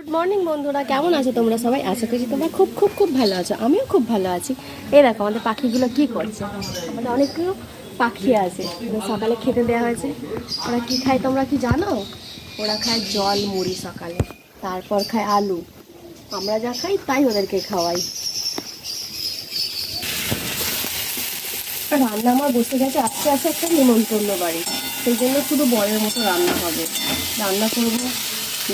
Good morning বন্ধুরা। কেমন আছো তোমরা সবাই? আশা করছি তোমরা খুব খুব খুব ভালো আছো। আমিও খুব ভালো আছি। এই দেখো, আমাদের পাখিগুলো কি করছে? আমাদের অনেকগুলো পাখি আছে। সকালে খেতে দেওয়া হয়েছে। ওরা কি খায় তোমরা কি জানো? ওরা খায় জল, মুড়ি সকালে। তারপর খায় আলু। আমরা যা খাই, তাই ওদেরকে খাওয়াই। রান্না আমার বসে গেছে আজকে আস্তে একটা নিমন্ত্রণ বাড়ি। সেই জন্য শুধু বয়ের মতো রান্না হবে। রান্না করব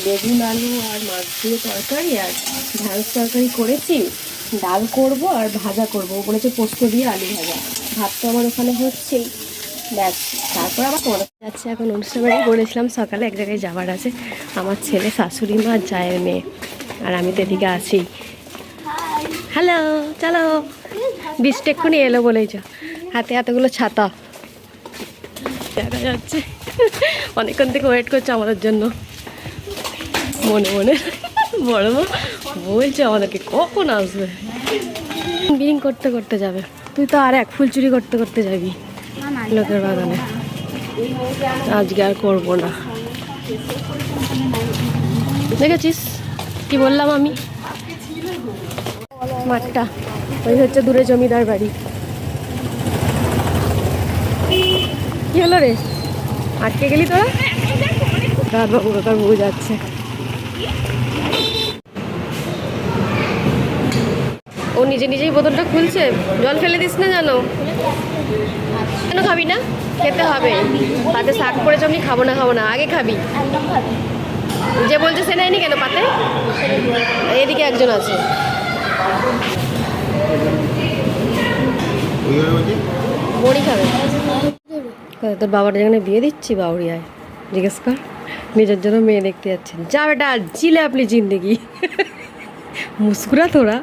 বেগুন, আলু আর মাছ দিয়ে তরকারি আর ঢ্যাঁড়স তরকারি করেছি। ডাল করব আর ভাজা করব। বলেছে পোস্ত দিয়ে আলু ভাজা। ভাত তো আমার ওখানে হচ্ছেই। ব্যাস, তারপর আবার তোমার যাচ্ছে। এখন অনুষ্ঠান বাড়ি বলেছিলাম, সকালে এক জায়গায় যাওয়ার আছে। আমার ছেলে, শাশুড়ি মা যায় মেয়ে। আর আমি তো এদিকে আছি। হ্যালো, চলো। বৃষ্টি এক্ষুনি এলো বলেই হাতে হাতেগুলো ছাতা। দেখা যাচ্ছে। অনেকক্ষণ থেকে ওয়েট করছে আমাদের জন্য। মনে মনে। বড় মা বলছে আমাদেরকে কখন আসবে? বিং করতে করতে যাবে। তুই তো আর এক ফুল চুরি করতে করতে যাবি লোকের বাগানে। আজকে আর করব না। দেখেছিস? কি বললাম আমি? মাঠটা। ওই হচ্ছে দূরে জমিদার বাড়ি। কি হলো রে? আটকে গেলি তোরা? কার বাবু কাকার বউ যাচ্ছে। ও নিজে নিজেই বোতলটা খুলছে? জল ফেলে দিস না জানো? কেন খাবি না? খেতে হবে। পাতে শাক পড়েছে আমি খাব না খাব না। আগে খাবি। যে বলছে সে নেয়নি কেন পাতে? এদিকে একজন আছে। বড়ি খাবে। তোর বাবার যেখানে বিয়ে দিচ্ছি বাউরিয়ায়। জিজ্ঞেস কর। নিজের জন্য মেয়ে দেখতে যাচ্ছেন। যা বেটা জিলে আপনি জিন্দেগি। মুস্কুরা তোরা।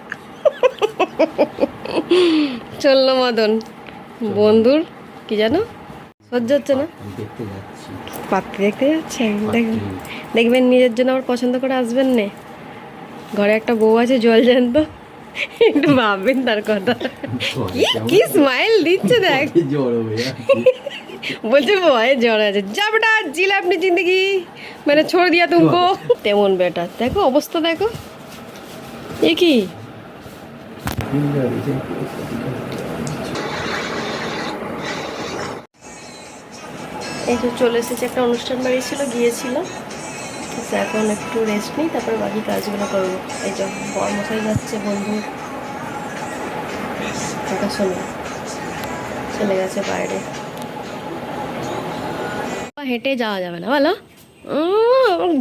চলল মদন। বন্ধুর কি জানো? সহ্য হচ্ছে না। পাত্রে দেখতে যাচ্ছেন দেখবেন দেখবেন নিজের জন্য আবার পছন্দ করে আসবেন নে। ঘরে একটা বউ আছে জল জ্যান্ত। একটু ভাববেন তার কথা। কি কি স্মাইল দিচ্ছে দেখ। বলছে ভয়ে জ্বর আছে। যা বেটা জিলে আপনি জিন্দগি। মানে ছোড় দিয়া তুমকো। তেমন বেটা। দেখো অবস্থা দেখো। এ কি? এই তো চলে এসেছে একটা অনুষ্ঠান বাড়ি ছিল গিয়েছিল। এখন একটু রেস্ট নিই তারপর বাকি কাজগুলো করব। এই যে বর্মশাই যাচ্ছে বন্ধু। কথা শোনো। চলে গেছে বাইরে। হেঁটে যাওয়া যাবে না, বলো।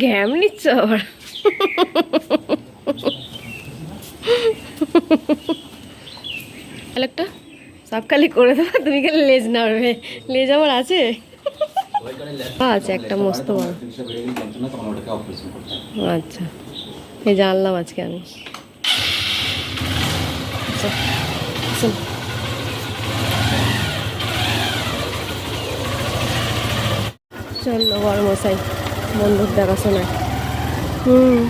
ঘ্যাম নিচ্ছ আবার। একটা। সব খালি করে দেবো তুমি খালি লেজ নাড়বে। লেজ আমার আছে? আছে, একটা মস্ত বড়। আচ্ছা এই জানলাম আজকে আমি আচ্ছা, চল। চলল বড় মশাই দেখাশোনায় হুম।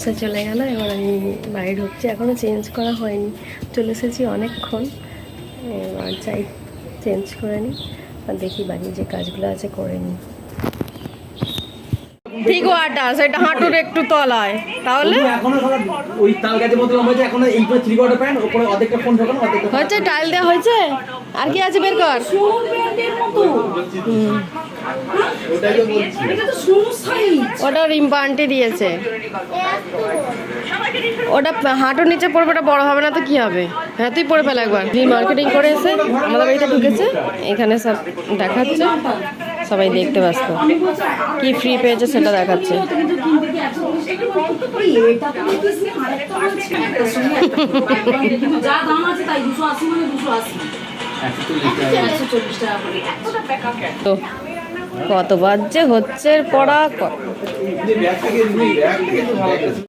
সে চলে গেল, এবার আমি বাড়ি ঢুকছি। এখনও চেঞ্জ করা হয়নি, চলে এসেছি অনেকক্ষণ। এবার যাই, চেঞ্জ করে নিই, আর দেখি বাড়ি যে কাজগুলো আছে, করে নিই। ঠিক সেটা হাঁটুর একটু তলায়। তাহলে? এখনও সবার ওই তাল গাছের মতো লম্বা আছে এখনও থ্রি কোয়ার্টার প্যান্ট ওপরে অর্ধেকটা ফোন ঢোকানো অর্ধেকটা হয়েছে? টাইল দেওয়া হয়েছে? আর কি আছে বের কর। ওটা রিম্পা আন্টি দিয়েছে। ওটা হাঁটুর নিচে পড়বে ওটা বড় হবে না তো কি হবে? হ্যাঁ তুই পড়ে ফেলে একবার। তুই মার্কেটিং করে এসে আমাদের বাড়িতে ঢুকেছে। এখানে সব দেখাচ্ছে। সবাই দেখতে ব্যস্ত। কি ফ্রি পেয়েছে সেটা দেখাচ্ছে। তো কতবার যে হচ্ছে পড়া?